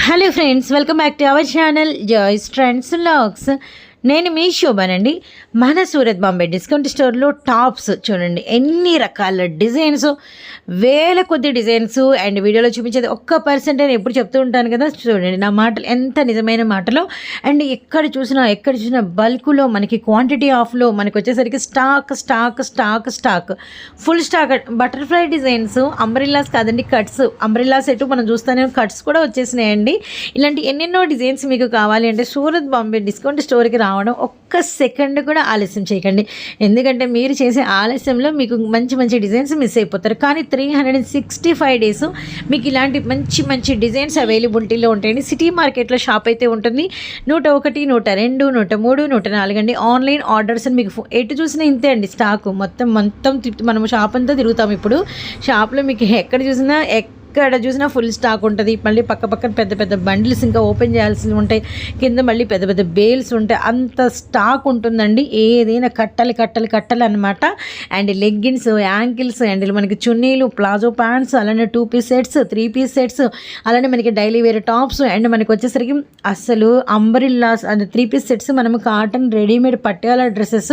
Hello friends welcome back to our channel Joys trends logs నేను మీ శోభానండి మన సూరత్ బాంబే డిస్కౌంట్ స్టోర్లో టాప్స్ చూడండి. ఎన్ని రకాల డిజైన్స్ వేల కొద్ది డిజైన్స్ అండ్ వీడియోలో చూపించేది ఒక్క పర్సెంట్ అని ఎప్పుడు చెప్తూ ఉంటాను కదా. చూడండి నా మాటలు ఎంత నిజమైన మాటలో. అండ్ ఎక్కడ చూసినా ఎక్కడ చూసినా బల్క్లో మనకి క్వాంటిటీ ఆఫ్లో మనకి వచ్చేసరికి stock stock stock stock. Full stock. Butterfly designs umbrellas కాదండి కట్స్. అంబ్రిల్లాస్ ఎటు మనం చూస్తానే కట్స్ కూడా వచ్చేసినాయండి. ఇలాంటి ఎన్నెన్నో డిజైన్స్ మీకు కావాలి అంటే సూరత్ బాంబే డిస్కౌంట్ స్టోర్కి రావడం ఒక్క సెకండ్ కూడా ఆలస్యం చేయకండి. ఎందుకంటే మీరు చేసే ఆలస్యంలో మీకు మంచి మంచి డిజైన్స్ మిస్ అయిపోతారు. కానీ three hundred and sixty five days మీకు ఇలాంటి మంచి మంచి డిజైన్స్ అవైలబిలిటీలో ఉంటాయండి. సిటీ మార్కెట్లో షాప్ అయితే ఉంటుంది. నూట ఒకటి నూట రెండు నూట మూడు నూట నాలుగు అండి. ఆన్లైన్ ఆర్డర్స్ అని మీకు ఎటు చూసినా ఇంతే అండి స్టాక్. మొత్తం మొత్తం మనం షాప్ అంతా తిరుగుతాం ఇప్పుడు. షాప్లో మీకు ఎక్కడ చూసినా ఎక్కడ చూసినా ఫుల్ స్టాక్ ఉంటుంది. మళ్ళీ పక్క పక్కన పెద్ద పెద్ద బండిల్స్ ఇంకా ఓపెన్ చేయాల్సి ఉంటాయి. కింద మళ్ళీ పెద్ద పెద్ద బేల్స్ ఉంటాయి. అంత స్టాక్ ఉంటుందండి. ఏదైనా కట్టలు కట్టలు కట్టలు అనమాట అండ్ లెగ్గిన్స్ యాంకిల్స్ అండ్ మనకి చున్నీలు ప్లాజో ప్యాంట్స్ అలానే two piece sets three piece sets అలానే మనకి డైలీ వేర్ టాప్స్ అండ్ మనకి వచ్చేసరికి అసలు umbrellas and three piece sets మనము కాటన్ రెడీమేడ్ పట్టేయాల డ్రెస్సెస్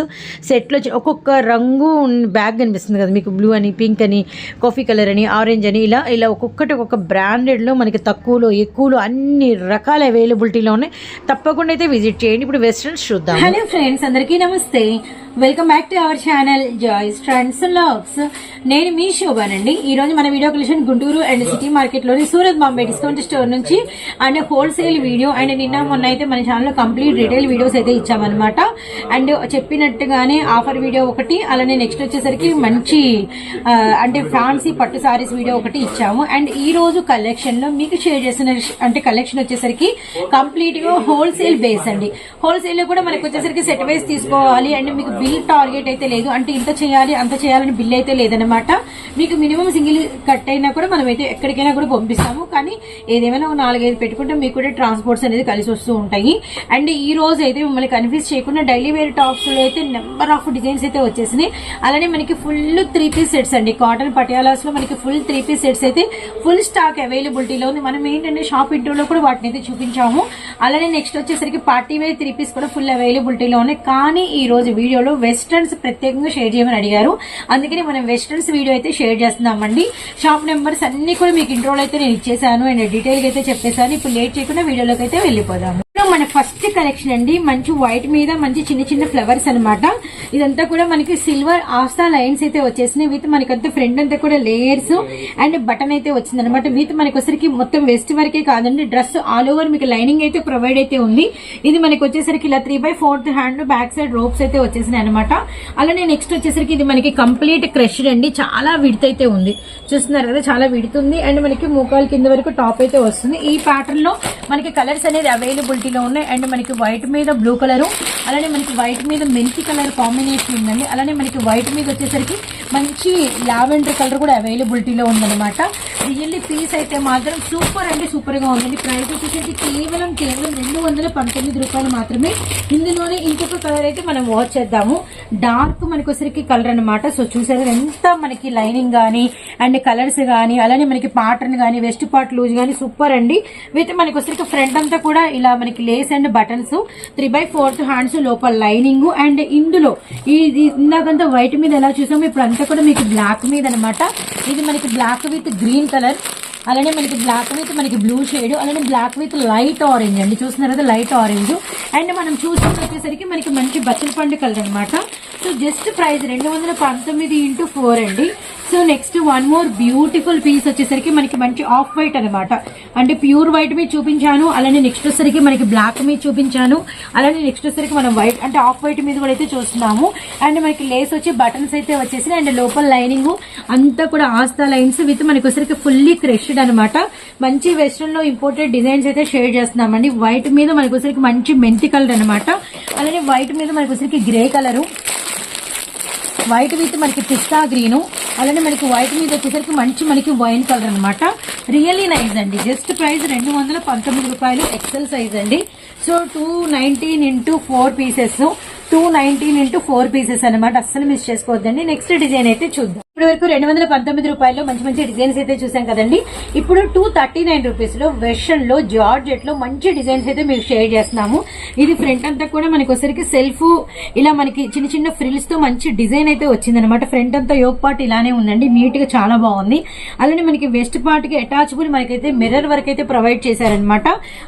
సెట్లో వచ్చి ఒక్కొక్క రంగు బ్యాగ్ కనిపిస్తుంది కదా. మీకు బ్లూ అని పింక్ అని కాఫీ కలర్ అని ఆరెంజ్ అని ఇలా ఇలా ఒక్కొక్కటి ఒక్కొక్క బ్రాండెడ్లో మనకి తక్కువలో ఎక్కువలో అన్ని రకాల అవైలబిలిటీలో ఉన్నాయి. తప్పకుండా అయితే విజిట్ చేయండి. ఇప్పుడు వెస్ట్రన్స్ చూద్దాం హలో ఫ్రెండ్స్ అందరికీ నమస్తే. Welcome back to our channel Joy's trends logs నేను మీ శోభానండి. ఈ రోజు మన video collection Guntur and city మార్కెట్లోని Surat Bombay discount store నుంచి అండ్ హోల్సేల్ వీడియో అండ్ నిన్న మొన్న అయితే మన ఛానల్ కంప్లీట్ రిటైల్ వీడియోస్ అయితే ఇచ్చామన్నమాట. అండ్ చెప్పినట్టుగానే ఆఫర్ వీడియో ఒకటి అలానే నెక్స్ట్ వచ్చేసరికి మంచి అంటే ఫ్యాన్సీ పట్టు సారీస్ వీడియో ఒకటి ఇచ్చాము. అండ్ ఈ రోజు కలెక్షన్లో మీకు షేర్ చేసిన అంటే కలెక్షన్ వచ్చేసరికి కంప్లీట్గా హోల్సేల్ బేస్ అండి. హోల్సేల్లో కూడా మనకు వచ్చేసరికి సెట్ వైస్ తీసుకోవాలి. అండ్ మీకు బిల్ టార్గెట్ అయితే లేదు. అంటే ఇంత చేయాలి అంత చేయాలని బిల్ అయితే లేదనమాట మీకు మినిమం సింగిల్ కట్ అయినా కూడా మనం అయితే ఎక్కడికైనా కూడా పంపిస్తాము. కానీ ఏదేమైనా ఒక నాలుగైదు పెట్టుకుంటే మీకు కూడా ట్రాన్స్పోర్ట్స్ అనేది కలిసి వస్తూ ఉంటాయి. అండ్ ఈ రోజు అయితే మిమ్మల్ని కన్ఫ్యూజ్ చేయకుండా డైలీ వేర్ టాప్స్లో అయితే నెంబర్ ఆఫ్ డిజైన్స్ అయితే వచ్చేసినాయి. అలానే మనకి ఫుల్ త్రీ పీస్ సెట్స్ అండి. కాటన్ పటియాలాస్లో మనకి ఫుల్ త్రీ పీస్ సెట్స్ అయితే ఫుల్ స్టాక్ అవైలబిలిటీలో ఉంది. మనం ఏంటంటే షాప్ ఇంటర్లో కూడా వాటిని అయితే చూపించాము. అలానే నెక్స్ట్ వచ్చేసరికి పార్టీ వేర్ త్రీ పీస్ కూడా ఫుల్ అవైలబిలిటీలో ఉన్నాయి. కానీ ఈ రోజు వీడియోలో వెస్ట్రన్స్ ప్రత్యేకంగా షేర్ చేయమని అడిగారు. అందుకని మనం వెస్ట్రన్స్ వీడియో అయితే షేర్ చేస్తున్నామండి. షాప్ నెంబర్స్ అన్ని కూడా మీకు ఇంట్రోలో అయితే నేను ఇచ్చేసాను. అండ్ డీటెయిల్ అయితే చెప్పేసాను. ఇప్పుడు లేట్ చేయకుండా వీడియోలోకి అయితే వెళ్ళిపోదాము. మన ఫస్ట్ కలెక్షన్ అండి. మంచి వైట్ మీద మంచి చిన్న చిన్న ఫ్లవర్స్ అన్నమాట. ఇదంతా కూడా మనకి సిల్వర్ ఆస్తా లైన్స్ అయితే వచ్చేసినాయి. విత్ మనకంతా ఫ్రంట్ అంతా కూడా లేయర్స్ అండ్ బటన్ అయితే వచ్చింది అనమాట విత్ మనకి మొత్తం వెస్ట్ వరకే కాదండి. డ్రెస్ ఆల్ ఓవర్ మీకు లైనింగ్ అయితే ప్రొవైడ్ అయితే ఉంది. ఇది మనకి వచ్చేసరికి ఇలా three by fourth hand back side ropes అయితే వచ్చేసినాయి అనమాట అలానే నెక్స్ట్ వచ్చేసరికి ఇది మనకి కంప్లీట్ క్రష్డ్ అండి. చాలా విడితైతే అయితే ఉంది. చూస్తున్నారు కదా చాలా విడుతుంది అండ్ మనకి మోకాలు కింద వరకు టాప్ అయితే వస్తుంది. ఈ ప్యాటర్న్లో మనకి కలర్స్ అనేది అవైలబిలిటీలో ఉన్నాయి. అండ్ మనకి వైట్ మీద బ్లూ కలర్ అలానే మనకి వైట్ మీద మెంతి కలర్ కాంబినేషన్ ఉందండి. అలానే మనకి వైట్ మీద వచ్చేసరికి మంచి లావెండర్ కలర్ కూడా అవైలబిలిటీలో ఉందన్నమాట. రియల్లీ పీస్ అయితే మాత్రం సూపర్ అంటే సూపర్గా ఉందండి. ప్రైస్ వచ్చేసరికి కేవలం కేవలం రెండు వందల పంతొమ్మిది రూపాయలు మాత్రమే. ఇందులోనే ఇంకొక కలర్ అయితే మనం వాచ్ చేద్దాము డార్క్ మనకు వచ్చరికి కలర్ అన్నమాట. సో చూసారు? ఎంత మనకి లైనింగ్ గానీ అండ్ కలర్స్ గానీ అలానే మనకి పాటర్న్ గానీ వెస్ట్ పార్ట్ లూజ్ గానీ సూపర్ అండి. విత్ మనకొసరికి వచ్చరికి ఫ్రంట్ అంతా కూడా ఇలా మనకి lace and buttons three by fourth hands లోపల లైనింగ్ అండ్ ఇందులో ఇది ఇందాకంతా వైట్ మీద ఎలా చూసామో ఇప్పుడు అంతా కూడా మీకు బ్లాక్ మీద అన్నమాట ఇది మనకి బ్లాక్ విత్ గ్రీన్ కలర్ అలానే మనకి బ్లాక్ విత్ మనకి బ్లూ షేడ్ అలానే బ్లాక్ విత్ లైట్ ఆరెంజ్ అండి. చూస్తున్నారు కదా లైట్ ఆరెంజ్ అండ్ మనం చూసుకుని వచ్చేసరికి మనకి మంచి బచ్చల పండు కలర్ అనమాట సో జస్ట్ ప్రైస్ రెండు వందల పంతొమ్మిది ఇంటూ ఫోర్ అండి. So next one more beautiful piece వచ్చేసరికి మనకి మంచి ఆఫ్ వైట్ అనమాట అంటే ప్యూర్ వైట్ మీద చూపించాను అలానే నెక్స్ట్ వచ్చేసరికి మనకి బ్లాక్ మీద చూపించాను అలానే నెక్స్ట్ వచ్చేసరికి మనం వైట్ అంటే ఆఫ్ వైట్ మీద కూడా అయితే చూస్తున్నాము. అండ్ మనకి లేస్ వచ్చి బటన్స్ అయితే వచ్చేసి అండ్ లోపల లైనింగ్ అంతా కూడా ఆస్తా లైన్స్ విత్ మనకి వచ్చేసరికి ఫుల్లీ ఇది అనమాట మంచి వెస్ట్రన్లో ఇంపోర్టెడ్ డిజైన్స్ అయితే షేర్ చేస్తున్నామండి. వైట్ మీద మనకి వచ్చరికి మంచి మెంతి కలర్ అనమాట అలానే వైట్ మీద మనకి వచ్చరికి గ్రే కలరు వైట్ విత్ మనకి పిస్తా గ్రీన్ అలానే మనకి వైట్ మీద వచ్చేసరికి మంచి మనకి వైన్ కలర్ అన్నమాట. రియల్లీ నైస్ అండి. జస్ట్ ప్రైస్ రెండు వందల పంతొమ్మిది రూపాయలు ఎక్సెల్ సైజ్ అండి. So two nineteen into four pieces two nineteen into four pieces అనమాట అస్సలు మిస్ చేసుకోవద్దండి. నెక్స్ట్ డిజైన్ అయితే చూద్దాం. ఇప్పటి వరకు రెండు వందల పంతొమ్మిది రూపాయల్లో మంచి మంచి డిజైన్స్ అయితే చూసాం కదండి. ఇప్పుడు టూ థర్టీ నైన్ రూపీస్లో జార్జెట్లో లో జార్జెట్లో మంచి డిజైన్స్ అయితే మీకు షేర్ చేస్తున్నాము. ఇది ఫ్రంట్ అంతా కూడా మనకి ఒకసారికి సెల్ఫ్ ఇలా మనకి చిన్న చిన్న ఫ్రిల్స్తో మంచి డిజైన్ అయితే వచ్చింది అనమాట ఫ్రంట్ అంతా యోగ్ పార్ట్ ఇలానే ఉందండి. నీట్గా చాలా బాగుంది. అలానే మనకి వెస్ట్ పార్ట్కి అటాచబుల్ మనకైతే మిర్రర్ వరకు అయితే ప్రొవైడ్ చేశారనమాట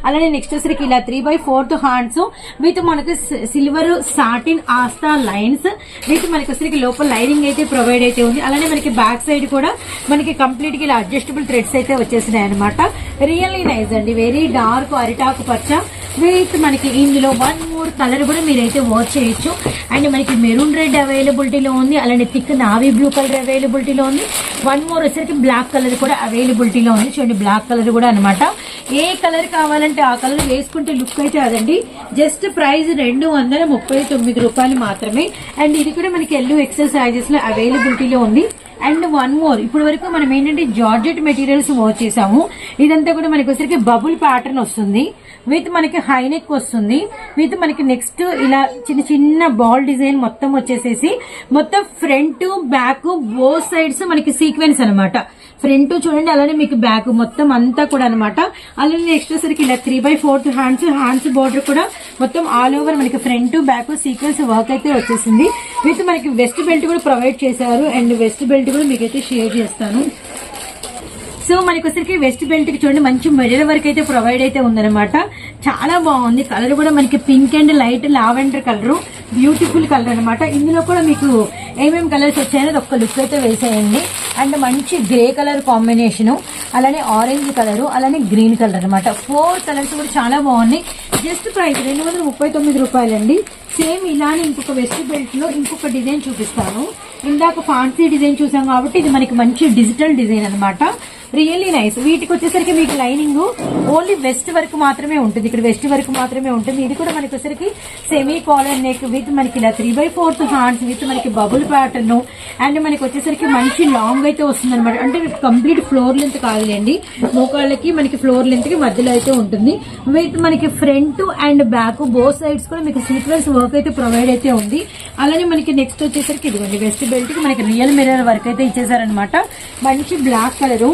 అలానే నెక్స్ట్ వచ్చరికి ఇలా three by fourth hands with మనకి సిల్వర్ సాటిన్ ఆస్తా లైన్స్ విత్ మనకి వచ్చరికి లోపల లైనింగ్ అయితే ప్రొవైడ్ అయితే ఉంది. అలానే మనకి బ్యాక్ సైడ్ కూడా మనకి కంప్లీట్గా ఇలా అడ్జస్టబుల్ థ్రెడ్స్ అయితే వచ్చేసినాయి అనమాట రియల్లీ నైస్ అండి. వెరీ డార్క్ అరిటాకు పచ్చ. విత్ మనకి ఇందులో వన్ మోర్ కలర్ కూడా మీరైతే వాచ్ చేయొచ్చు. అండ్ మనకి మెరూన్ రెడ్ అవైలబిలిటీలో ఉంది. అలానే థిక్ నావీ బ్లూ కలర్ అవైలబిలిటీలో ఉంది. వన్ మోర్ వచ్చేసరికి బ్లాక్ కలర్ కూడా అవైలబిలిటీలో ఉంది. చూడండి బ్లాక్ కలర్ కూడా అనమాట ఏ కలర్ కావాలంటే ఆ కలర్ వేసుకుంటే లుక్ అయితే అదండి. జస్ట్ ప్రైస్ రెండు వందల ముప్పై తొమ్మిది రూపాయలు మాత్రమే. అండ్ ఇది కూడా మనకి ఎల్లు ఎక్సెల్ సైజెస్లో అవైలబిలిటీలో ఉంది. And one more. ఇప్పుడు వరకు మనం ఏంటంటే జార్జెట్ మెటీరియల్స్ వర్క్ చేసాము. ఇదంతా కూడా మనకి వచ్చరికి బబుల్ ప్యాటర్న్ వస్తుంది. విత్ మనకి హై నెక్ వస్తుంది. విత్ మనకి నెక్స్ట్ ఇలా చిన్న చిన్న బాల్ డిజైన్ మొత్తం వచ్చేసేసి మొత్తం ఫ్రంట్ బ్యాక్ బోత్ సైడ్స్ మనకి సీక్వెన్స్ అనమాట ఫ్రంట్ చూడండి అలానే మీకు బ్యాక్ మొత్తం అంతా కూడా అనమాట అలానే నెక్స్ట్ వచ్చేసరికి ఇలా three by fourth hands hands border కూడా మొత్తం ఆల్ ఓవర్ మనకి ఫ్రంట్ బ్యాక్ సీక్వెన్స్ వర్క్ అయితే వచ్చేసింది. విత్ మనకి వెస్ట్ బెల్ట్ కూడా ప్రొవైడ్ చేశారు అండ్ వెస్ట్ బెల్ట్ కూడా మీకైతే షేర్ చేస్తాను. సో మనకి వచ్చరికి వెస్ట్ బెల్ట్కి చూడండి మంచి మెడల్ వరకు అయితే ప్రొవైడ్ అయితే ఉందన్నమాట. చాలా బాగుంది. కలర్ కూడా మనకి pink and light lavender colour beautiful colour అనమాట ఇందులో కూడా మీకు ఏమేమి కలర్స్ వచ్చాయనేది ఒక్క లుక్ అయితే వేసేయండి. అండ్ మంచి గ్రే కలర్ కాంబినేషన్ అలానే ఆరెంజ్ కలర్ అలానే గ్రీన్ కలర్ అనమాట ఫోర్ కలర్స్ కూడా చాలా బాగున్నాయి. జస్ట్ ప్రైస్ రెండు వందల ముప్పై తొమ్మిది రూపాయలండి. సేమ్ ఇలానే ఇంకొక వెస్ట్ బెల్ట్లో ఇంకొక డిజైన్ చూపిస్తాను. ఇందాక ఫాన్సీ డిజైన్ చూసాం కాబట్టి ఇది మనకి మంచి డిజిటల్ డిజైన్ అనమాట రియల్లీ నైస్ వీటికి వచ్చేసరికి మీకు లైనింగ్ ఓన్లీ వెస్ట్ వరకు మాత్రమే ఉంటుంది. ఇక్కడ వెస్ట్ వరకు మాత్రమే ఉంటుంది. ఇది కూడా మనకి వచ్చేసరికి సెమీ కాలర్ నెక్ విత్ మనకి ఇలా three by fourth hands with మనకి బబుల్ ప్యాటర్న్ అండ్ మనకి వచ్చేసరికి మంచి లాంగ్ అయితే వస్తుంది అనమాట అంటే కంప్లీట్ ఫ్లోర్ లెంత్ కాదులేండి. మోకాళ్ళకి మనకి ఫ్లోర్ లెంత్కి మధ్యలో అయితే ఉంటుంది. విత్ మనకి front and back both sides కూడా మీకు సీక్వెన్స్ వర్క్ అయితే ప్రొవైడ్ అయితే ఉంది. అలానే మనకి నెక్స్ట్ వచ్చేసరికి ఇదిగోండి. వెస్ట్ బెల్ట్కి మనకి రియల్ మిర్రర్ వర్క్ అయితే ఇచ్చేసారనమాట మంచి black colour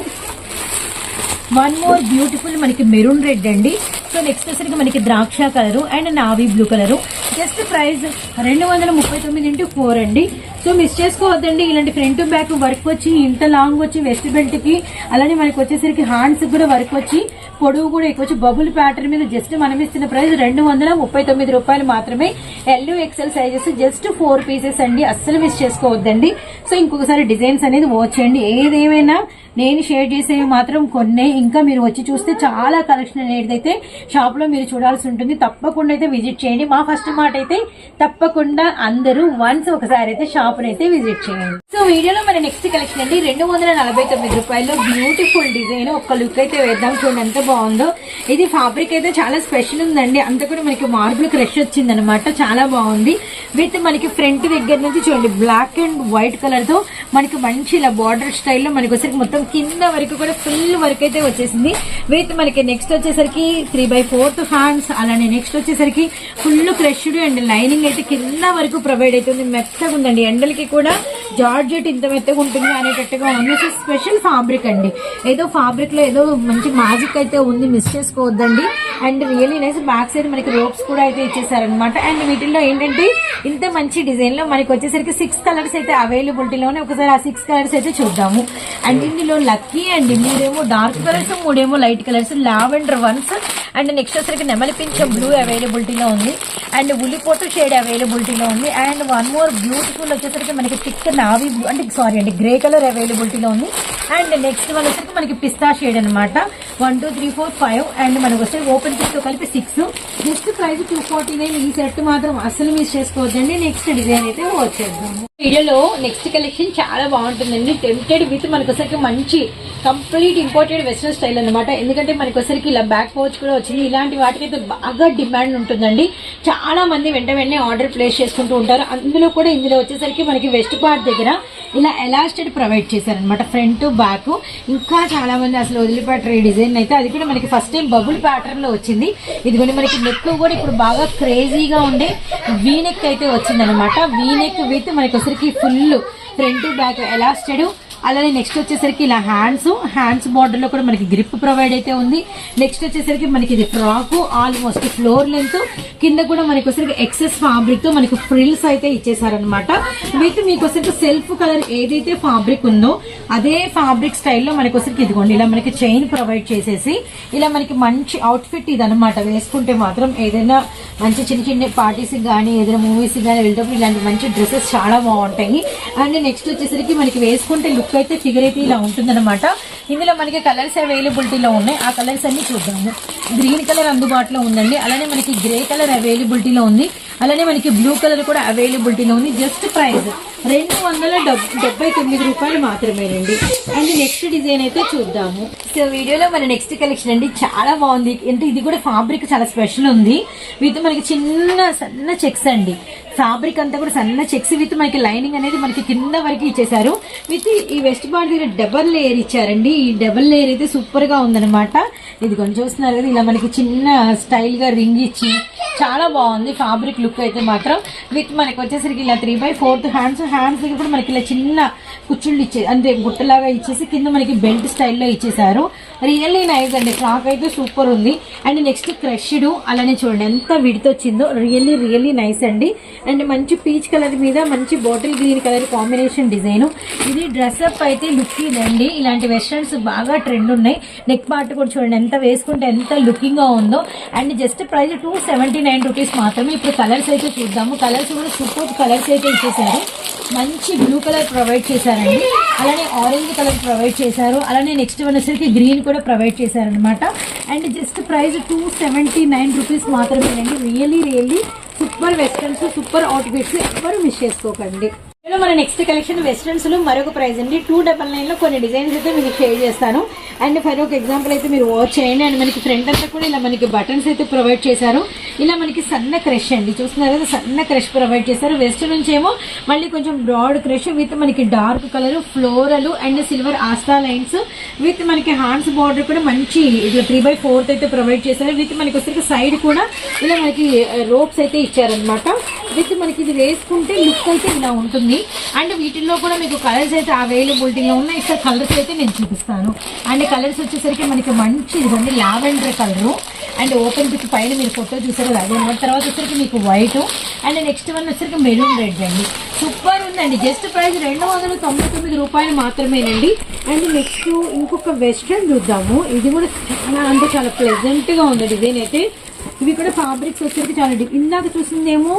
one more beautiful మనకి మెరూన్ రెడ్ అండి. సో నెక్స్ట్ వచ్చేసరికి మనకి ద్రాక్ష colour and navy blue colour. Just price రెండు వందల ముప్పై తొమ్మిది ఇంటూ ఫోర్ అండి. సో మిస్ చేసుకోవద్దండి. ఇలాంటి ఫ్రంట్ బ్యాక్ వర్క్ వచ్చి ఇంత లాంగ్ వచ్చి వెస్ట్ బెల్ట్కి అలానే మనకి వచ్చేసరికి హ్యాండ్స్ కూడా వర్క్ వచ్చి పొడవు కూడా ఎక్కువ వచ్చి బబుల్ ప్యాటర్న్ మీద జస్ట్ మనం ఇస్తున్న ప్రైస్ రెండు వందల ముప్పై తొమ్మిది రూపాయలు మాత్రమే. L XL sizes just four pieces అండి. అస్సలు మిస్ చేసుకోవద్దండి. సో ఇంకొకసారి డిజైన్స్ అనేది వచ్చేయండి ఏదేమైనా నేను షేర్ చేసేవి మాత్రం కొన్నే. ఇంకా మీరు వచ్చి చూస్తే చాలా కలెక్షన్ అనేది అయితే షాప్లో మీరు చూడాల్సి ఉంటుంది. తప్పకుండా అయితే విజిట్ చేయండి. మా ఫస్ట్ మాట అయితే తప్పకుండా అందరూ వన్స్ ఒకసారి అయితే షాప్ అయితే విజిట్ చేయండి. సో వీడియోలో మన నెక్స్ట్ కలెక్షన్ అండి. రెండు వందల నలభై తొమ్మిది రూపాయలు బ్యూటిఫుల్ డిజైన్ ఒక లుక్ అయితే వేద్దాం. చూడండి ఎంత బాగుందో. ఇది ఫ్యాబ్రిక్ అయితే చాలా స్పెషల్ ఉందండి. అంత కూడా మనకి మార్బుల్ క్రష్ వచ్చింది అనమాట చాలా బాగుంది. విత్ మనకి ఫ్రంట్ దగ్గర నుంచి చూడండి బ్లాక్ అండ్ వైట్ కలర్తో మనకి మంచి ఇలా బార్డర్ స్టైల్లో మనకి వచ్చేసరికి మొత్తం కింద వరకు కూడా ఫుల్ వర్క్ అయితే వచ్చేసింది. విత్ మనకి నెక్స్ట్ వచ్చేసరికి త్రీ బై ఫోర్త్ హ్యాండ్స్ అలానే నెక్స్ట్ వచ్చేసరికి ఫుల్ క్రష్డ్ అండ్ లైనింగ్ అయితే కింద వరకు ప్రొవైడ్ అవుతుంది. మెత్తగా ఉందండి ఎండలకి కూడా జార్జెట్ ఇంత మెత్తగా ఉంటుంది అనేటట్టుగా ఉంది. సో స్పెషల్ ఫ్యాబ్రిక్ అండి. ఏదో ఫాబ్రిక్లో ఏదో మంచి మ్యాజిక్ అయితే ఉంది. మిస్ చేసుకోవద్దండి. And really nice back side మనకి రోప్స్ కూడా అయితే ఇచ్చేసారనమాట అండ్ వీటిల్లో ఏంటంటే ఇంత మంచి డిజైన్లో మనకి వచ్చేసరికి సిక్స్ కలర్స్ అయితే అవైలబిలిటీలోనే ఒకసారి ఆ సిక్స్ కలర్స్ అయితే చూద్దాము. అండ్ ఇందులో లక్కీ అండ్. మూడేమో dark colours మూడేమో light colours lavender ones and next వచ్చేసరికి నెమలి పింఛం బ్లూ అవైలబిలిటీలో ఉంది. అండ్ ఉల్లిపోటు షేడ్ అవైలబిలిటీలో ఉంది. అండ్ వన్ మోర్ బ్యూటిఫుల్ వచ్చేసరికి మనకి థిక్ నావీ బ్లూ అంటే సారీ అండి గ్రే కలర్ అవైలబిలిటీలో ఉంది. అండ్ నెక్స్ట్ వన్ వచ్చేసి మనకి పిస్తా షేడ్ అనమాట one two three four five and మనకు వచ్చే ఓపెన్తో కలిపి six just price two forty nine ఈ సెట్ మాత్రం అసలు మిస్ చేసుకోవద్దండి. నెక్స్ట్ డిజైన్ అయితే వచ్చేద్దాము. వీడియోలో నెక్స్ట్ కలెక్షన్ చాలా బాగుంటుందండి టెంప్టెడ్ విత్ మనకొసరికి మంచి కంప్లీట్ ఇంపోర్టెడ్ వెస్ట్రన్ స్టైల్ అనమాట ఎందుకంటే మనకొసరికి ఇలా బ్యాక్ పౌచ్ కూడా వచ్చింది. ఇలాంటి వాటికైతే బాగా డిమాండ్ ఉంటుందండి. చాలా మంది వెంట వెంటనే ఆర్డర్ ప్లేస్ చేసుకుంటూ ఉంటారు. అందులో కూడా ఇందులో వచ్చేసరికి మనకి వెస్ట్ పార్ట్ దగ్గర ఇలా ఎలాస్టెడ్ ప్రొవైడ్ చేశారనమాట ఫ్రంట్ బ్యాక్ ఇంకా చాలా మంది అసలు వదిలిపెట్టరు ఈ డిజైన్ అయితే. అది కూడా మనకి ఫస్ట్ టైం బబుల్ ప్యాటర్న్లో వచ్చింది. ఇదిగోండి మనకి నెక్ కూడా ఇప్పుడు బాగా క్రేజీగా ఉండే వీనెక్ అయితే వచ్చింది అనమాట విత్ మనకి వచ్చేసరికి ఫుల్ ఫ్రంట్ బ్యాక్ ఎలాస్టెడ్ అలానే నెక్స్ట్ వచ్చేసరికి ఇలా హ్యాండ్స్ హ్యాండ్స్ బార్డర్లో కూడా మనకి గ్రిప్ ప్రొవైడ్ అయితే ఉంది. నెక్స్ట్ వచ్చేసరికి మనకి ఇది ఫ్రాక్ ఆల్మోస్ట్ ఫ్లోర్ లెంత్ కింద కూడా మనకి వచ్చరికి ఎక్సెస్ ఫ్యాబ్రిక్తో మనకి ఫ్రిల్స్ అయితే ఇచ్చేసారనమాట విత్ మీకు వచ్చరికి సెల్ఫ్ కలర్ ఏదైతే ఫ్యాబ్రిక్ ఉందో అదే ఫ్యాబ్రిక్ స్టైల్లో మనకి వచ్చరికి ఇదిగోండి ఇలా మనకి చైన్ ప్రొవైడ్ చేసేసి ఇలా మనకి మంచి అవుట్ఫిట్ ఇది అనమాట వేసుకుంటే మాత్రం ఏదైనా మంచి చిన్న చిన్న పార్టీస్ కానీ ఏదైనా మూవీస్ కానీ వెళ్ళేటప్పుడు ఇలాంటి మంచి డ్రెస్సెస్ చాలా బాగుంటాయి. అండ్ నెక్స్ట్ వచ్చేసరికి మనకి వేసుకుంటే లుక్ అయితే ఫిగర్ అయితే ఇలా ఉంటుందన్నమాట. ఇందులో మనకి కలర్స్ అవైలబిలిటీలో ఉన్నాయి. ఆ కలర్స్ అన్ని చూద్దాము. గ్రీన్ కలర్ అందుబాటులో ఉందండి. అలానే మనకి గ్రే కలర్ అవైలబిలిటీలో ఉంది. అలానే మనకి బ్లూ కలర్ కూడా అవైలబిలిటీలో ఉంది. జస్ట్ ప్రైస్ రెండు వందల డెబ్- డెబ్బై తొమ్మిది రూపాయలు మాత్రమేనండి. అండ్ నెక్స్ట్ డిజైన్ అయితే చూద్దాము. సో వీడియోలో మన నెక్స్ట్ కలెక్షన్ అండి. చాలా బాగుంది. అంటే ఇది కూడా ఫ్యాబ్రిక్ చాలా స్పెషల్ ఉంది. విత్ మనకి చిన్న సన్న చెక్స్ అండి. ఫ్యాబ్రిక్ అంతా కూడా సన్న చెక్స్ విత్ మనకి లైనింగ్ అనేది మనకి కింద వరకు ఇచ్చేసారు విత్ ఈ వెస్ట్ బార్ దగ్గర డబల్ లేయర్ ఇచ్చారండి. ఈ డబల్ లేయర్ అయితే సూపర్గా ఉందన్నమాట. ఇది కొంచెం చూస్తున్నారు కదా ఇలా మనకి చిన్న స్టైల్గా రింగ్ ఇచ్చి చాలా బాగుంది ఫ్యాబ్రిక్ లుక్ అయితే మాత్రం. విత్ మనకి వచ్చేసరికి ఇలా three by fourth hands hands కూడా మనకి ఇలా చిన్న కుచ్చుళ్ళు ఇచ్చే అంటే గుట్టలాగా ఇచ్చేసి కింద మనకి బెల్ట్ స్టైల్లో ఇచ్చేసారు రియల్లీ నైస్ అండి ఫ్రాక్ అయితే సూపర్ ఉంది. అండ్ నెక్స్ట్ క్రష్డ్ అలానే చూడండి ఎంత విడితొచ్చిందో రియల్లీ రియల్లీ నైస్ అండి. అండ్ మంచి పీచ్ కలర్ మీద మంచి bottle green colour combination design ఇది డ్రెస్ అప్ అయితే లుక్ ఇదండి. ఇలాంటి వెస్ట్రన్స్ బాగా ట్రెండ్ ఉన్నాయి. నెక్ పార్ట్ కూడా చూడండి ఎంత వేసుకుంటే ఎంత లుకింగ్గా ఉందో. And just price two seventy nine rupees మాత్రమే. ఇప్పుడు కలర్స్ అయితే చూద్దాము. కలర్స్ కూడా సూపర్ కలర్స్ అయితే ఇచ్చేసారు. మంచి బ్లూ కలర్ ప్రొవైడ్ చేశారండి. అలానే ఆరెంజ్ కలర్ ప్రొవైడ్ చేశారు. అలానే నెక్స్ట్ వన్ వచ్చేసరికి గ్రీన్ కూడా ప్రొవైడ్ చేశారనమాట and just price two seventy nine rupees మాత్రమేనండి. Really really super westerns super outfits ఎవరు మిస్ చేసుకోకండి. ఇందులో మన నెక్స్ట్ కలెక్షన్ వెస్ట్రన్స్లో మరొక ప్రైస్ అండి. టూ డబల్ నైన్లో కొన్ని డిజైన్స్ అయితే మీకు షేర్ చేస్తాను. అండ్ ఫర్ ఒక ఎగ్జాంపుల్ అయితే మీరు వాచ్ చేయండి. అండ్ మనకి ఫ్రంట్ అంతా కూడా ఇలా మనకి బటన్స్ అయితే ప్రొవైడ్ చేశారు. ఇలా మనకి సన్న క్రష్ అండి. చూస్తున్నారు కదా సన్న క్రష్ ప్రొవైడ్ చేశారు. వెస్ట్ నుంచి ఏమో మళ్ళీ కొంచెం బ్రాడ్ క్రష్ విత్ మనకి dark colour floral and silver ఆస్తా lines with మనకి హ్యాండ్స్ బార్డర్ కూడా మంచి ఇట్లా త్రీ బై ఫోర్త్ అయితే ప్రొవైడ్ చేశారు. విత్ మనకి వచ్చరికి సైడ్ కూడా ఇలా మనకి uh, రోప్స్ అయితే ఇచ్చారనమాట విత్ మనకి ఇది వేసుకుంటే లుక్ అయితే ఇలా ఉంటుంది. అండ్ వీటిల్లో కూడా మీకు కలర్స్ అయితే అవైలబిలిటీలో ఉన్నాయి. ఇక్కడ కలర్స్ అయితే నేను చూపిస్తాను. అండ్ కలర్స్ వచ్చేసరికి మనకి మంచి ఇదిగోండి lavender colour and open pic పైన మీరు ఫోటో చూసారు కదా అదే తర్వాత వచ్చరికి మీకు వైట్ అండ్ నెక్స్ట్ వన్ వచ్చరికి మెరూన్ రెడ్ అండి. సూపర్ ఉందండి. జస్ట్ ప్రైస్ రెండు వందల తొంభై తొమ్మిది రూపాయలు మాత్రమేనండి. అండ్ నెక్స్ట్ ఇంకొక వెస్ట్రన్ చూద్దాము. ఇది కూడా చాలా అంటే చాలా ప్లెజెంట్గా ఉంది డిజైన్ అయితే ఇవి కూడా ఫ్యాబ్రిక్స్ వచ్చేసరికి చాలా ఇందాక చూసిందేమో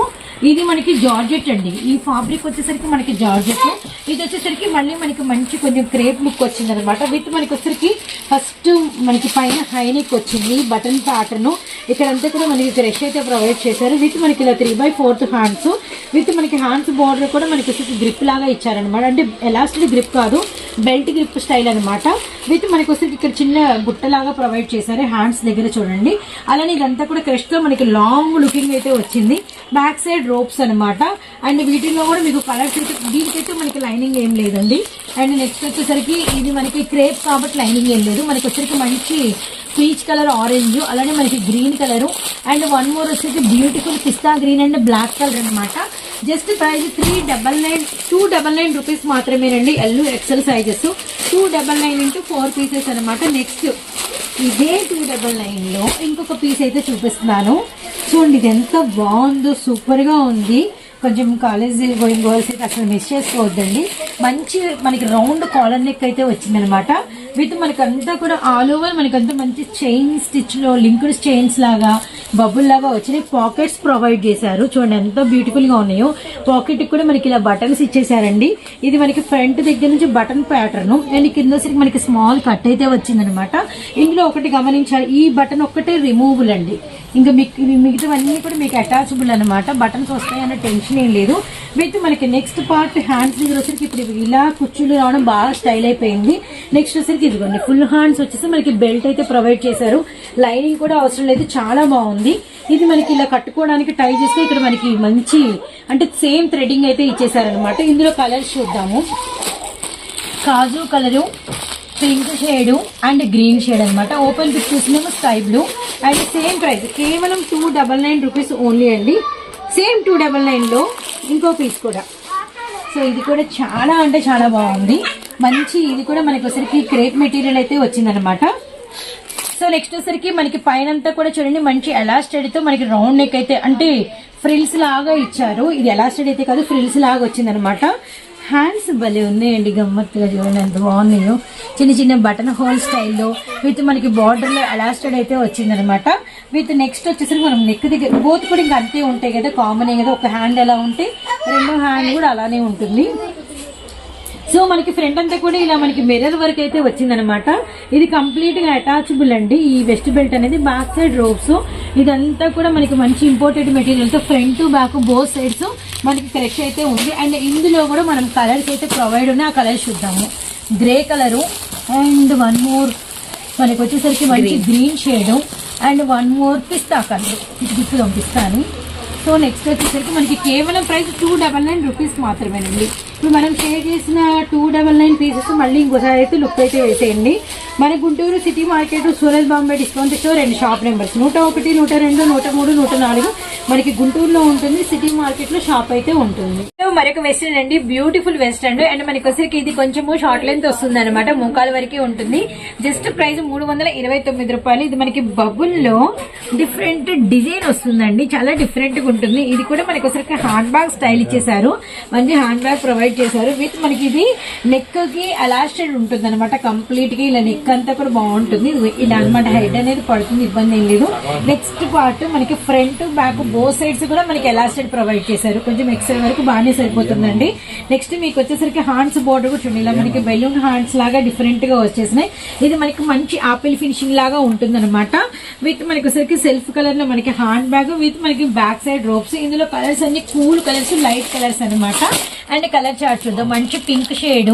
ఇది మనకి జార్జెట్ అండి. ఈ ఫ్యాబ్రిక్ వచ్చేసరికి మనకి జార్జెట్. ఇది వచ్చేసరికి మళ్ళీ మనకి మంచి కొంచెం క్రేప్ లుక్ వచ్చింది అనమాట విత్ మనకి వచ్చేసరికి ఫస్ట్ మనకి పైన హైనిక్ వచ్చింది. బటన్ ప్యాటర్న్ ఇక్కడంతా కూడా మనకి క్రష్ అయితే ప్రొవైడ్ చేశారు. విత్ మనకి ఇలా three by fourth hands with మనకి హ్యాండ్స్ బార్డర్ కూడా మనకి వచ్చేసి గ్రిప్ లాగా ఇచ్చారనమాట. అంటే ఎలాస్టిక్ గ్రిప్ కాదు బెల్ట్ గ్రిప్ స్టైల్ అనమాట. విత్ మనకి వచ్చేసి ఇక్కడ చిన్న గుట్టలాగా ప్రొవైడ్ చేశారు. హ్యాండ్స్ దగ్గర చూడండి. అలానే ఇదంతా కూడా క్రష్తో మనకి లాంగ్ లుకింగ్ అయితే వచ్చింది. బ్యాక్ సైడ్ రోప్స్ అనమాట అండ్ వీటిల్లో కూడా మీకు కలర్స్ అయితే దీనికైతే మనకి లైనింగ్ ఏం లేదండి. అండ్ నెక్స్ట్ వచ్చేసరికి ఇది మనకి క్రేప్ కాబట్టి లైనింగ్ ఏం లేదు. మనకి వచ్చేసరికి మంచి పీచ్ కలర్ ఆరెంజ్ అలానే మనకి green colour and one more వచ్చేసి బ్యూటిఫుల్ పిస్తా గ్రీన్ అండ్ బ్లాక్ కలర్ అనమాట just price three double nine two double nine rupees మాత్రమేనండి. L XL sizes two double nine into four pieces అనమాట next ఇదే two double నైన్లో ఇంకొక piece అయితే చూపిస్తున్నాను. చూడండి ఇది ఎంత బాగుందో సూపర్గా ఉంది. కొంచెం కాలేజ్ గోయింగ్ గర్ల్స్ అయితే అసలు మిస్ చేసుకోవద్దండి. మంచి మనకి రౌండ్ కాలర్ నెక్ అయితే వచ్చిందనమాట విత్ మనకంతా కూడా ఆల్ ఓవర్ మనకంతా మంచి చైన్ స్టిచ్లో లింక్డ్ చైన్స్ లాగా బబుల్ లాగా వచ్చినాయి పాకెట్స్ ప్రొవైడ్ చేశారు. చూడండి ఎంత బ్యూటిఫుల్గా ఉన్నాయో. పాకెట్ కూడా మనకి ఇలా బటన్స్ ఇచ్చేసారండి ఇది మనకి ఫ్రంట్ దగ్గర నుంచి బటన్ ప్యాటర్న్ అండ్ కింద వచ్చరికి మనకి స్మాల్ కట్ అయితే వచ్చిందనమాట. ఇందులో ఒకటి గమనించాలి. ఈ బటన్ ఒక్కటే రిమూవబుల్ అండి. ఇంకా మీకు మిగతావన్నీ కూడా మీకు అటాచబుల్ అనమాట. బటన్స్ వస్తాయన్న టెన్షన్ ఏం లేదు. విత్ మనకి నెక్స్ట్ పార్ట్ హ్యాండ్స్ దగ్గర వచ్చరికి ఇప్పుడు ఇలా కుర్చీలు రావడం బాగా స్టైల్ అయిపోయింది. నెక్స్ట్ వచ్చరికి ఇదిగోండి ఫుల్ హ్యాండ్స్ వచ్చేసి మనకి బెల్ట్ అయితే ప్రొవైడ్ చేశారు. లైనింగ్ కూడా అవసరం లేదు చాలా బాగుంది. ఇది మనకి ఇలా కట్టుకోవడానికి టై చేస్తే ఇక్కడ మనకి మంచి అంటే సేమ్ థ్రెడింగ్ అయితే ఇచ్చేసారనమాట ఇందులో కలర్స్ చూద్దాము. కాజు colour pink shade and green shade అన్నమాట. ఓపెన్ పిక్ చూసినాము sky blue and same price కేవలం two double nine rupees only అండి. సేమ్ టూ డబల్ నైన్లో ఇంకో పీస్ కూడా. సో ఇది కూడా చాలా అంటే చాలా బాగుంది. మంచి ఇది కూడా మనకి ఒకసారికి క్రేప్ మెటీరియల్ అయితే వచ్చిందనమాట సో నెక్స్ట్ వచ్చరికి మనకి పైన అంతా కూడా చూడండి మంచి ఎలాస్టెడ్తో మనకి రౌండ్ నెక్ అయితే అంటే ఫ్రిల్స్ లాగా ఇచ్చారు. ఇది ఎలాస్టెడ్ అయితే కాదు ఫ్రిల్స్ లాగా వచ్చిందనమాట హ్యాండ్స్ భలే ఉన్నాయండి గమ్మత్తుగా చూడండి ఎంత బాగున్నాయో. చిన్న చిన్న బటన్ హోల్ స్టైల్లో విత్ మనకి బార్డర్లో ఎలాస్టెడ్ అయితే వచ్చిందనమాట విత్ నెక్స్ట్ వచ్చేసరికి మనం నెక్ దగ్గర బోత్ కూడా ఇంకా అంతే ఉంటాయి కదా కామన్ కదా ఒక హ్యాండ్ ఎలా ఉంటే రెండో హ్యాండ్ కూడా అలానే ఉంటుంది. సో మనకి ఫ్రంట్ అంతా కూడా ఇలా మనకి మిర్రర్ వర్క్ అయితే వచ్చిందనమాట ఇది కంప్లీట్గా అటాచబుల్ అండి. ఈ వెస్ట్ బెల్ట్ అనేది బ్యాక్ సైడ్ రోప్స్ ఇదంతా కూడా మనకి మంచి ఇంపోర్టెడ్ మెటీరియల్తో ఫ్రంట్ బ్యాక్ బోత్ సైడ్స్ మనకి క్రష్ అయితే ఉంది. అండ్ ఇందులో కూడా మనం కలర్స్ అయితే ప్రొవైడ్ ఉన్నాయి. ఆ కలర్స్ చూద్దాము. Grey colour and one more మనకి వచ్చేసరికి మంచి green shade and one more pista colour దిక్కు పంపిస్తాను. సో నెక్స్ట్ వచ్చేసరికి మనకి కేవలం price two double nine rupees మాత్రమేనండి. ఇప్పుడు మనం షేర్ చేసిన టూ డబల్ నైన్ పీసెస్ మళ్ళీ ఇంకోసారి అయితే లుక్ అయితే వేసేయండి. మన Guntur city market Surat Bombay discount store రెండు షాప్ నెంబర్స్ నూట ఒకటి నూట రెండు నూట మూడు నూట నాలుగు మనకి గుంటూరులో ఉంటుంది సిటీ మార్కెట్లో షాప్ అయితే ఉంటుంది. మరొక వెస్ట్రన్ అండి బ్యూటిఫుల్ వెస్ట్రన్ అండ్ మనకి వచ్చరికి ఇది కొంచెము షార్ట్ లెంత్ వస్తుంది అనమాట మోకాల వరకే ఉంటుంది. జస్ట్ ప్రైస్ మూడు వందల ఇరవై తొమ్మిది రూపాయలు. ఇది మనకి బబుల్లో డిఫరెంట్ డిజైన్ వస్తుందండి. చాలా డిఫరెంట్గా ఉంటుంది. ఇది కూడా మనకి వచ్చరికి హ్యాండ్ బ్యాగ్ స్టైల్ ఇచ్చేసారు మంచి హ్యాండ్ బ్యాగ్ ప్రొవైడ్ చేశారు. విత్ మనకి ఇది నెక్కి అలాస్టెడ్ ఉంటుంది అనమాట కంప్లీట్గా ఇలా నెక్ అంతా కూడా బాగుంటుంది. ఇలా అనమాట హెడ్ అనేది పడుతుంది ఇబ్బంది ఏం లేదు. నెక్స్ట్ పార్ట్ మనకి ఫ్రంట్ బ్యాక్ బో సైడ్స్ కూడా మనకి ఎలాస్టెడ్ ప్రొవైడ్ చేశారు. కొంచెం ఎక్స్ట్రా వరకు బాగానే సరిపోతుందండి. నెక్స్ట్ మీకు వచ్చేసరికి హ్యాండ్స్ బోర్డర్ కూడా చూడండి. ఇలా మనకి బెలూన్ హ్యాండ్స్ లాగా డిఫరెంట్గా వచ్చేసినాయి. ఇది మనకి మంచి ఆపిల్ ఫినిషింగ్ లాగా ఉంటుంది అనమాట విత్ మనకి వచ్చేసరికి సెల్ఫ్ కలర్లో మనకి హ్యాండ్ బ్యాగ్ విత్ మనకి బ్యాక్ సైడ్ రోప్స్ ఇందులో కలర్స్ అన్ని కూల్ కలర్స్ లైట్ కలర్స్ అన్నమాట. అండ్ కలర్ చార్ట్ చూద్దాం. మంచి పింక్ షేడ్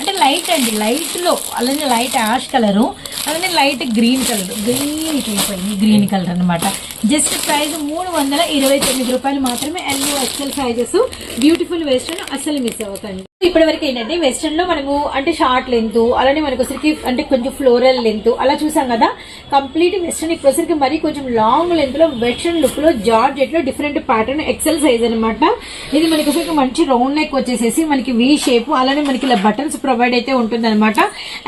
అంటే లైట్ అండి. లైట్లో అలానే లైట్ యాష్ కలరు అలానే లైట్ గ్రీన్ కలర్ గ్రీన్ అయిపోయింది. గ్రీన్ కలర్ అన్నమాట. జస్ట్ ప్రైస్ మూడు వందల ఇరవై తొమ్మిది రూపాయలు మాత్రమే L O XL sizes beautiful beautiful వేస్ట్ను అస్సలు మిస్ అవ్వకండి ఇప్పటి వరకు ఏంటంటే వెస్టర్న్లో మనము అంటే షార్ట్ లెంత్ అలానే మనకు వచ్చరికి అంటే కొంచెం ఫ్లోరల్ లెంత్ అలా చూసాం కదా. కంప్లీట్ వెస్టర్న్ ఇప్పుడు మరి కొంచెం లాంగ్ లెంత్లో వెస్టర్న్ లుక్లో జార్జెట్లో డిఫరెంట్ ప్యాటర్న్ ఎక్సెల్ సైజ్ అనమాట ఇది మనకి మంచి రౌండ్ నెక్ వచ్చేసేసి మనకి వి షేప్ అలానే మనకి ఇలా బటన్స్ ప్రొవైడ్ అయితే ఉంటుంది అనమాట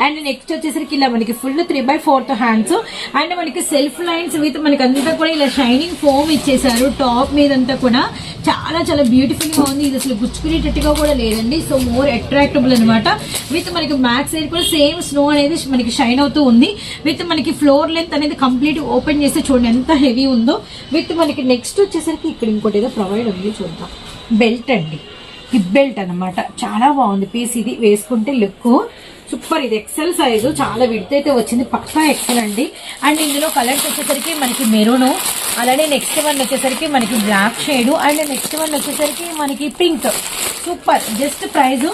అండ్ నెక్స్ట్ వచ్చేసరికి ఇలా మనకి full three by fourth hands and మనకి సెల్ఫ్ లైన్స్ విత్ మనకి అంతా కూడా ఇలా షైనింగ్ ఫోమ్ ఇచ్చేసారు టాప్ మీద అంతా కూడా చాలా చాలా బ్యూటిఫుల్గా ఉంది. ఇది అసలు గుచ్చుకునేటట్టుగా కూడా లేదండి. సో మోర్ అట్రాక్టబుల్ అనమాట విత్ మనకి మ్యాక్స్ సైడ్ కూడా సేమ్ స్నో అనేది మనకి షైన్ అవుతూ ఉంది. విత్ మనకి ఫ్లోర్ లెంత్ అనేది కంప్లీట్ ఓపెన్ చేస్తే చూడండి ఎంత హెవీ ఉందో. విత్ మనకి నెక్స్ట్ వచ్చేసరికి ఇక్కడ ఇంకోటి ఏదో ప్రొవైడ్ ఉంది చూద్దాం. బెల్ట్ అండి. హిప్ బెల్ట్ అన్నమాట. చాలా బాగుంది. పీస్ ఇది వేసుకుంటే లుక్ సూపర్. ఇది ఎక్సెల్ సైజు చాలా విడ్త్ అయితే వచ్చింది. పక్కా ఎక్సెల్ అండి. అండ్ ఇందులో కలర్స్ వచ్చేసరికి మనకి మెరూను అలానే నెక్స్ట్ వన్ వచ్చేసరికి మనకి black shade and next one వచ్చేసరికి మనకి పింక్ సూపర్. జస్ట్ ప్రైస్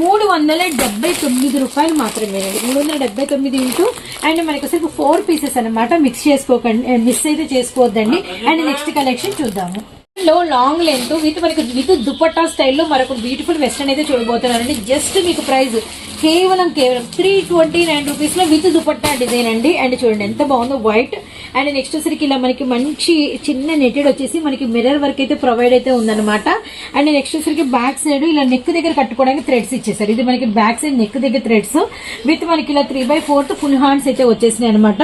మూడు వందల డెబ్బై తొమ్మిది రూపాయలు మాత్రమే. మూడు వందల డెబ్బై తొమ్మిది ఇంటూ అండ్ మనకి వచ్చేసరికి ఫోర్ పీసెస్ అన్నమాట. మిక్స్ చేసుకోకండి మిస్ అయితే చేసుకోవద్దండి. అండ్ నెక్స్ట్ కలెక్షన్ చూద్దాము. లో లాంగ్ లెంత్ విత్ మనకి విత్ దుపట్టా స్టైల్లో మరొక బ్యూటిఫుల్ వెస్టర్న్ అయితే చూడబోతున్నారండి జస్ట్ మీకు ప్రైస్ కేవలం కేవలం త్రీ ట్వంటీ నైన్ రూపీస్లో విత్ దుపట్టా డిజైన్ అండి. అండ్ చూడండి ఎంత బాగుందో వైట్ అండ్ నెక్స్ట్ వచ్చరికి ఇలా మనకి మంచి చిన్న నెటెడ్ వచ్చేసి మనకి మిర్రర్ వర్క్ అయితే ప్రొవైడ్ అయితే ఉందన్నమాట. అండ్ నెక్స్ట్ వచ్చేసరికి బ్యాక్ సైడ్ ఇలా నెక్ దగ్గర కట్టుకోవడానికి థ్రెడ్స్ ఇచ్చేసారు. ఇది మనకి బ్యాక్ సైడ్ నెక్ దగ్గర థ్రెడ్స్ విత్ మనకి ఇలా three by fourth full hands అయితే వచ్చేసినాయి అనమాట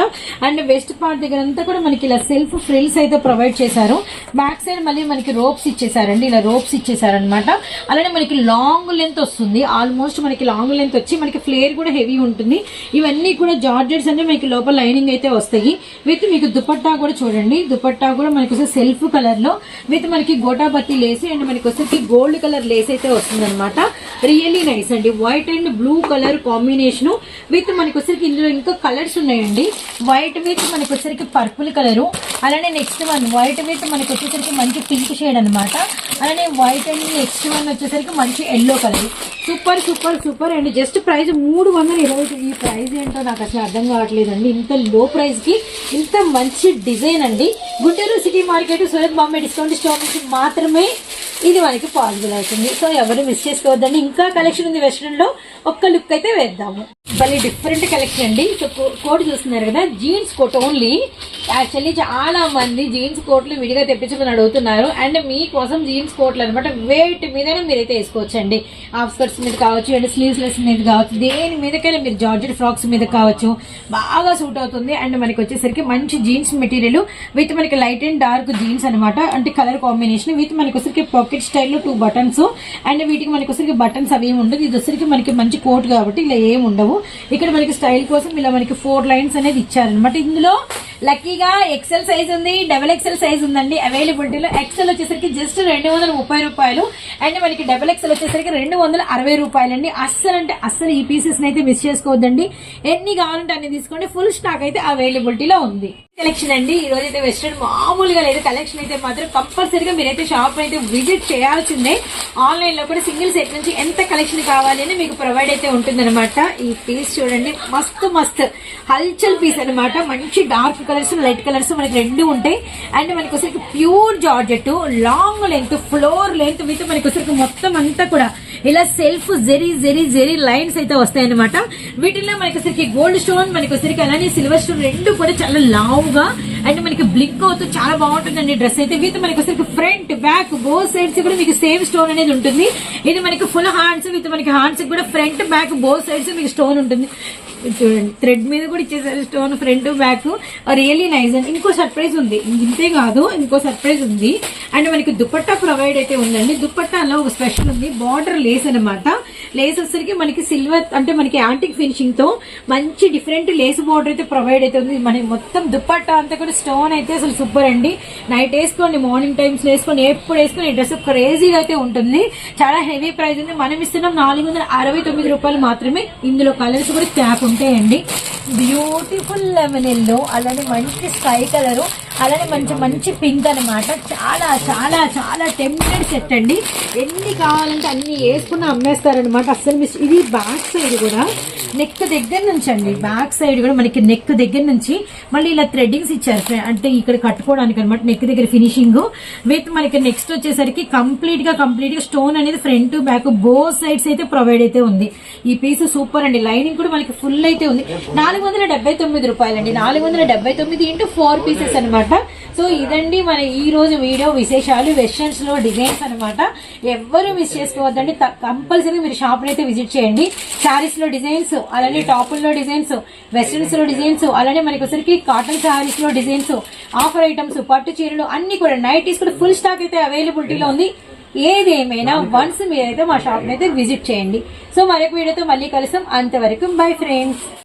అండ్ వెస్ట్ పార్ట్ దగ్గర అంతా కూడా మనకి ఇలా సెల్ఫ్ ఫ్రిల్స్ అయితే ప్రొవైడ్ చేశారు. బ్యాక్ సైడ్ మళ్ళీ మనకి రోప్స్ ఇచ్చేసారండి. ఇలా రోప్స్ ఇచ్చేసారనమాట అలానే మనకి లాంగ్ లెంత్ వస్తుంది. ఆల్మోస్ట్ మనకి లాంగ్ లెంత్ వచ్చి మనకి ఫ్లేర్ కూడా హెవీ ఉంటుంది. ఇవన్నీ కూడా జార్జెట్స్ అంటే మనకి లోపల లైనింగ్ అయితే వస్తాయి. విత్ మీకు దుపట్టా కూడా చూడండి. దుపట్టా కూడా మనకి వస్తే సెల్ఫ్ కలర్లో విత్ మనకి గోటాబత్తి లేస్ అండ్ మనకి వచ్చేసి గోల్డ్ కలర్ లేస్ అయితే వస్తుంది అనమాట రియల్లీ నైస్ అండి. White and blue colour combination with మనకి వచ్చేసరికి ఇందులో ఇంకా కలర్స్ ఉన్నాయండి. వైట్ విత్ మనకి వచ్చేసరికి పర్పుల్ కలరు అలానే నెక్స్ట్ వన్ వైట్ విత్ మనకి వచ్చేసరికి మంచి పింక్ షేడ్ అనమాట అలానే వైట్ అండ్ నెక్స్ట్ వన్ వచ్చేసరికి మంచి yellow colour super super super and. Just price మూడు వందల ఇరవై ఈ ప్రైస్ ఏంటో నాకు అసలు అర్థం కావట్లేదండి. ఇంత లో ప్రైజ్కి ఇంత మంచి డిజైన్ అండి. Guntur city market Surat Bombay discount store నుంచి మాత్రమే ఇది మనకి పాసిబుల్ అవుతుంది. సో ఎవరు మిస్ చేసుకోవద్దండి. ఇంకా కలెక్షన్ ఉంది వెస్ట్రన్లో ఒక్క లుక్ అయితే వేద్దాము. మళ్ళీ డిఫరెంట్ కలెక్షన్ అండి. సో కోట్ చూస్తున్నారు కదా జీన్స్ కోట్ ఓన్లీ యాక్చువల్లీ చాలా మంది జీన్స్ కోట్లు విడిగా తెప్పించుకుని అడుగుతున్నారు. అండ్ మీకోసం జీన్స్ కోట్లు అనమాట వెయిట్ మీదనే మీరైతే వేసుకోవచ్చండి. హాఫ్ స్కర్ట్స్ మీద కావచ్చు అండ్ స్లీవ్స్ లెస్ మీద కావచ్చు దేని మీదకైనా మీరు జార్జెట్ ఫ్రాక్స్ మీద కావచ్చు బాగా సూట్ అవుతుంది. అండ్ మనకి వచ్చేసరికి మంచి జీన్స్ మెటీరియల్ విత్ మనకి లైట్ అండ్ డార్క్ జీన్స్ అనమాట అంటే కలర్ కాంబినేషన్ విత్ మనకి వచ్చరికి పాకెట్ స్టైల్లో టూ బటన్స్ అండ్ వీటికి మనకి వచ్చరికి బటన్స్ అవి ఏమి ఉండదు ఇది వచ్చరికి మనకి మంచి కోట్ కాబట్టి ఇలా ఏమి ఉండవు. ఇక్కడ మనకి స్టైల్ కోసం ఇలా మనకి ఫోర్ లైన్స్ అనేది ఇచ్చారనమాట ఇందులో లక్కీగా ఎక్సెల్ సైజ్ ఉంది డబల్ ఎక్సెల్ సైజ్ ఉందండి. అవైలబిలిటీలో ఎక్సెల్ వచ్చేసరికి జస్ట్ రెండు వందల ముప్పై రూపాయలు. అండ్ మనకి డబల్ ఎక్సెల్ వచ్చేసరికి రెండు వందల అరవై రూపాయలండి. అస్సలు అంటే అస్సలు ఈ పీసెస్ అయితే మిస్ చేసుకోవద్దండి. ఎన్ని కావాలంటే అన్ని తీసుకోండి. ఫుల్ స్టాక్ అయితే అవైలబిలిటీలో ఉంది. కలెక్షన్ అండి. ఈ రోజు అయితే వెస్టర్న్ మామూలుగా లేదు. కలెక్షన్ అయితే మాత్రం కంపల్సరీగా మీరైతే షాప్ అయితే విజిట్ చేయాల్సిందే. ఆన్లైన్లో కూడా సింగిల్ సెట్ నుంచి ఎంత కలెక్షన్ కావాలి అని మీకు ప్రొవైడ్ అయితే ఉంటుందన్నమాట. ఈ పీస్ చూడండి. మస్తు మస్తు హల్చల్ పీస్ అన్నమాట. మంచి డార్క్ కలర్స్ లైట్ కలర్స్ మనకి రెండు ఉంటాయి. అండ్ మనకి వచ్చరికి pure georgette long length floor length with మనకి వచ్చరికి మొత్తం అంతా కూడా ఇలా సెల్ఫ్ జెరీ జెరీ జెరీ లైన్స్ అయితే వస్తాయి అనమాట వీటిల్లో మనకి వచ్చరికి గోల్డ్ స్టోన్ మనకి వచ్చరికి అలానే సిల్వర్ స్టోన్ రెండు కూడా చాలా లావుగా అండ్ మనకి బ్లింక్ అవుతూ చాలా బాగుంటుందండి డ్రెస్ అయితే. విత్ మనకి వచ్చరికి ఫ్రంట్ బ్యాక్ బో సైడ్స్ కూడా మీకు సేమ్ స్టోన్ అనేది ఉంటుంది. ఇది మనకి ఫుల్ హ్యాండ్స్ విత్ మనకి హ్యాండ్స్ కూడా ఫ్రంట్ బ్యాక్ బో సైడ్స్ మీకు స్టోన్ ఉంటుంది. చూడండి. థ్రెడ్ మీద కూడా ఇచ్చేసారు stone front back really nice and ఇంకో సర్ప్రైజ్ ఉంది. ఇంతే కాదు ఇంకో సర్ప్రైజ్ ఉంది. అండ్ మనకి దుపట్టా ప్రొవైడ్ అయితే ఉందండి. దుపట్టాలో ఒక స్పెషల్ ఉంది. బార్డర్ లేస్ అన్నమాట. లేస్ వచ్చరికి మనకి సిల్వర్ అంటే మనకి యాంటిక్ ఫినిషింగ్తో మంచి డిఫరెంట్ లేస్ బార్డర్ అయితే ప్రొవైడ్ అయితే ఉంది. మనకి మొత్తం దుపట్టా అంతా కూడా స్టోన్ అయితే అసలు సూపర్ అండి. నైట్ వేసుకోండి మార్నింగ్ టైమ్స్ వేసుకొని ఎప్పుడు వేసుకొని డ్రెస్ క్రేజీగా అయితే ఉంటుంది. చాలా హెవీ ప్రైస్ ఉంది. మనం ఇస్తున్నాం నాలుగు వందల అరవై తొమ్మిది రూపాయలు మాత్రమే. ఇందులో కలర్స్ కూడా ట్యాప్ ఉంటాయండి. బ్యూటిఫుల్ లెమన్ ఎల్లో అలానే మంచి స్కై కలర్ అలానే మంచి మంచి పింక్ అన్నమాట. చాలా చాలా చాలా టెంప్టెడ్ సెట్ అండి. ఎన్ని కావాలంటే అన్ని వేసుకుని అమ్మేస్తారనమాట అస్సలు మిస్ ఇది బ్యాక్ సైడ్ కూడా. నెక్ దగ్గర నుంచి అండి. బ్యాక్ సైడ్ కూడా మనకి నెక్ దగ్గర నుంచి మళ్ళీ ఇలా థ్రెడ్డింగ్స్ ఇచ్చారు అంటే ఇక్కడ కట్టుకోవడానికి అనమాట నెక్ దగ్గర ఫినిషింగ్ విత్ మనకి నెక్స్ట్ వచ్చేసరికి కంప్లీట్గా కంప్లీట్గా స్టోన్ అనేది ఫ్రంట్ బ్యాక్ బో సైడ్స్ అయితే ప్రొవైడ్ అయితే ఉంది. ఈ పీస్ సూపర్ అండి. లైనింగ్ కూడా మనకి ఫుల్ అయితే ఉంది. నాలుగు వందల డెబ్బై తొమ్మిది రూపాయలండి. నాలుగు వందల డెబ్బై తొమ్మిది ఇంటూ ఫోర్ పీసెస్ అనమాట సో ఇదండి మన ఈ రోజు వీడియో విశేషాలు వెస్టర్న్స్లో డిజైన్స్ అనమాట ఎవ్వరూ మిస్ చేసుకోవద్దండి. కంపల్సరీ మీరు షాప్ అయితే విజిట్ చేయండి. శారీస్లో డిజైన్స్ అలానే టాపుల్లో డిజైన్స్ వెస్టర్న్స్లో డిజైన్స్ అలానే మనకి వచ్చరికి కాటన్ శారీస్లో డిజైన్స్ ఆఫర్ ఐటమ్స్ పట్టు చీరలు అన్ని కూడా నైటీస్ కూడా ఫుల్ స్టాక్ అయితే అవైలబిలిటీలో ఉంది. ఏది ఏమైనా వన్స్ మీరైతే మా షాప్ అయితే విజిట్ చేయండి. సో మరొక వీడియోతో మళ్ళీ కలుస్తాం. అంతవరకు బై ఫ్రెండ్స్